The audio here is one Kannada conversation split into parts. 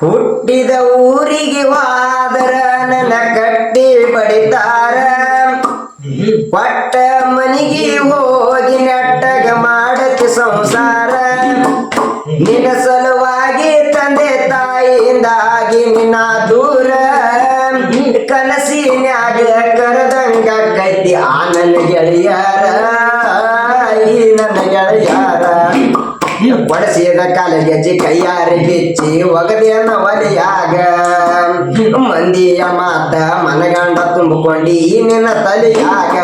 ಹುಟ್ಟಿದ ಊರಿಗೆ ವಾದರ ನನ್ನ ಕಟ್ಟಿ ಪಡಿತಾರ. ಪಟ್ಟ ಮನಿಗೆ ಹೋಗಿ ನೆಟ್ಟಗ ಮಾಡಕ್ಕೆ ಸಂಸಾರ. ನಿನ್ನ ಸಲುವಾಗಿ ತಂದೆ ತಾಯಿಯಿಂದಾಗಿ ನಿನ್ನ ದೂರ. ಕನಸಿನ್ಯಾಗ ಕರೆದಂಗ ಕೈತಿ ಆ ನನ್ನ ಗೆಳೆಯರ. ಒಡಸಿದ ಕಾಲಗೆಜ್ಜಿ ಕೈಯಾರಿ ಬಿಚ್ಚಿ ಒಗದೇನ ಒಲೆಯಾಗ. ಮಂದಿಯ ಮಾತ ಮನಗಂಡ ತುಂಬಿಕೊಂಡಿ ಈ ನಿನ್ನ ತಲೆಯಾಗ.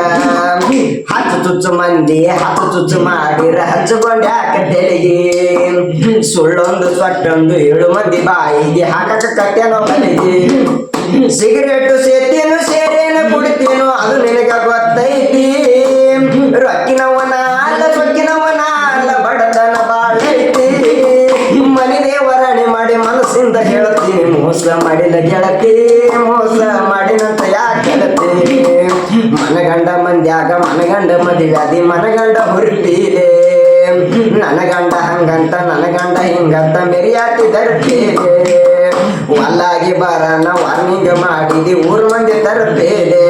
ಹಚ್ಚು ಚುಚ್ಚು ಮಂದಿ, ಹಚ್ಚು ಚುಚ್ಚು ಮಾಡಿರ ಹಚ್ಚಿಕೊಂಡ್ ಯಾಕ ತೆಲಿಗೆ. ಸುಳ್ಳೊಂದು ಸೊಟ್ಟೊಂದು ಏಳು ಮಂದಿ ಬಾಯಿಗೆ ಹಾಕಕ ಕಟ್ಟೆನೋ ಕಲಿಗೆ ಸಿಗರೇಟು ಸೇತೇನು ಸೇರೇನು ಕುಡಿತೇನು ಅದು ನಿನಗ ಗೊತ್ತೈತಿ. ರೊಕ್ಕಿನವನ ಅಲ್ಲ ಸೊಕ್ಕಿನವನ ಮಾಡಿ ಮನಸ್ಸಿಂದ ಹೇಳ್ತೀನಿ ಮೋಸ ಮಾಡಿದ ಗೆಳತಿ ಮೋಸ ಮಾಡಿನಂತ ಯಾಕೆ ಗೆಳತಿ ಮನಗಂಡ ಮಂದ್ಯಾಗ ಮನಗಂಡ ಮದುವ್ಯಾದಿ ಮನಗಂಡ ಹುರ್ಪೀಲೆ ನನ್ನ ಗಂಡ ಹಂಗಂತ ನನ್ನ ಗಂಡ ಹಿಂಗಂತ ಮೆರಿಯಾತಿ ಧರ್ಪೀಲೆ ವಲ್ಲಾಗಿ ಬರನ ವಾರ್ನಿಂಗ್ ಮಾಡಿದಿ ಊರ್ ಮಂದಿ ತರಬೇಲೆ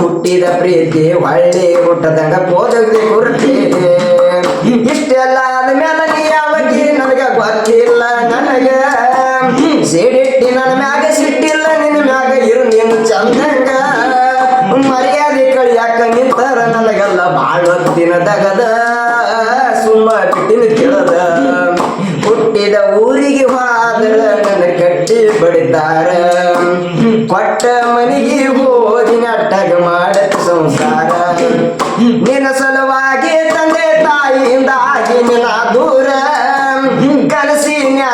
ಹುಟ್ಟಿದ ಪ್ರೀತಿ ಒಳ್ಳೆ ಹುಟ್ಟದಂಗ ಕೋದಗ್ಲಿ ಗುರುತೇನೆ ಸಿಡಿಟ್ಟಿ ನನ್ನ ಮ್ಯಾಗ ಸಿಟ್ಟಿಲ್ಲ ನಿನ್ನ ಮ್ಯಾಗ ಇರು ನೀನು ಚಂದಂಗ. ಮರ್ಯಾದೆ ಕಳಿ ಯಾಕ ನಿಂತಾರ ನನಗೆಲ್ಲ ಬಾಳ ಹೊತ್ತಿನ ತಗದ ಸುಮ್ಮ ಬಿಟ್ಟಿನ ತಿಳದ ಹುಟ್ಟಿದ ಊರಿಗೆ ಹೋದ್ರ ನನ್ನ ಕಟ್ಟಿ ಬಡಿತಾರ. ಕೊಟ್ಟ ಮನೆಗೆ ಹೋದಿನ ಅಟ್ಟಗ ಮಾಡತ್ ಸಂಸಾರ. ನಿನ್ನ ಸಲುವಾಗಿ ತಂದೆ ತಾಯಿಯಿಂದಾಗಿ ನಿನ್ನ ದೂರ. ಕನಸಿನ್ಯಾಗ